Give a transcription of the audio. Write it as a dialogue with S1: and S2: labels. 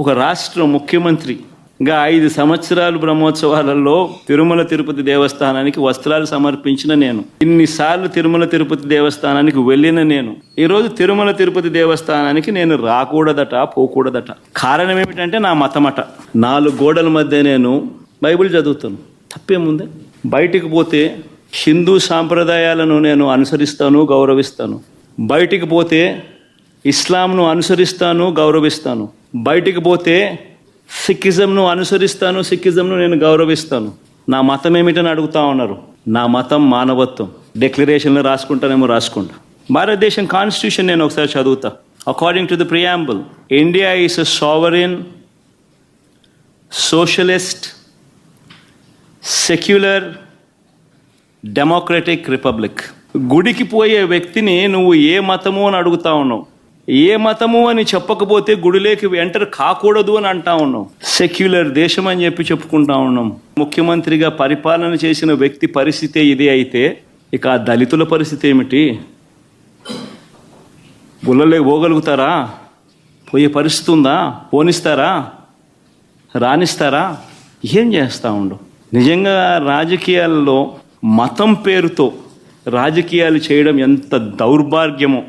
S1: ఒక రాష్ట్ర ముఖ్యమంత్రి ఇంకా ఐదు సంవత్సరాలు బ్రహ్మోత్సవాలలో తిరుమల తిరుపతి దేవస్థానానికి వస్త్రాలు సమర్పించిన నేను. ఇన్నిసార్లు తిరుమల తిరుపతి దేవస్థానానికి వెళ్ళిన నేను. ఈరోజు తిరుమల తిరుపతి దేవస్థానానికి నేను రాకూడదట పోకూడదట. కారణం ఏమిటంటే నా మతమట. నాలుగు గోడల మధ్య నేను బైబిల్ చదువుతాను. తప్పేముందే? బయటికి పోతే హిందూ సాంప్రదాయాలను నేను అనుసరిస్తాను గౌరవిస్తాను. బయటికి పోతే ఇస్లాంను అనుసరిస్తాను గౌరవిస్తాను. బయటికి పోతే సిక్కిజంను అనుసరిస్తాను సిక్కిజంను నేను గౌరవిస్తాను. నా మతం ఏమిటని అడుగుతా ఉన్నారు. నా మతం మానవత్వం. డిక్లరేషన్లో రాసుకుంటానేమో రాసుకుంటా. భారతదేశం కాన్స్టిట్యూషన్ నేను ఒకసారి చదువుతా. According to the preamble India is a sovereign socialist secular democratic republic గుడికి పోయే వ్యక్తిని నువ్వు ఏ మతము అని అడుగుతా ఉన్నావు? ఏ మతము అని చెప్పకపోతే గుడిలోకి ఎంటర్ కాకూడదు అని అంటా ఉన్నాం. సెక్యులర్ దేశం అని చెప్పి చెప్పుకుంటా ఉన్నాం. ముఖ్యమంత్రిగా పరిపాలన చేసిన వ్యక్తి పరిస్థితే ఇది అయితే ఇక ఆ దళితుల పరిస్థితి ఏమిటి? గుళ్ళలే పోగలుగుతారా? పోయే పరిస్థితి ఉందా? పోనిస్తారా? రాణిస్తారా ఏం చేస్తా ఉండు? నిజంగా రాజకీయాల్లో మతం పేరుతో రాజకీయాలు చేయడం ఎంత దౌర్భాగ్యమో.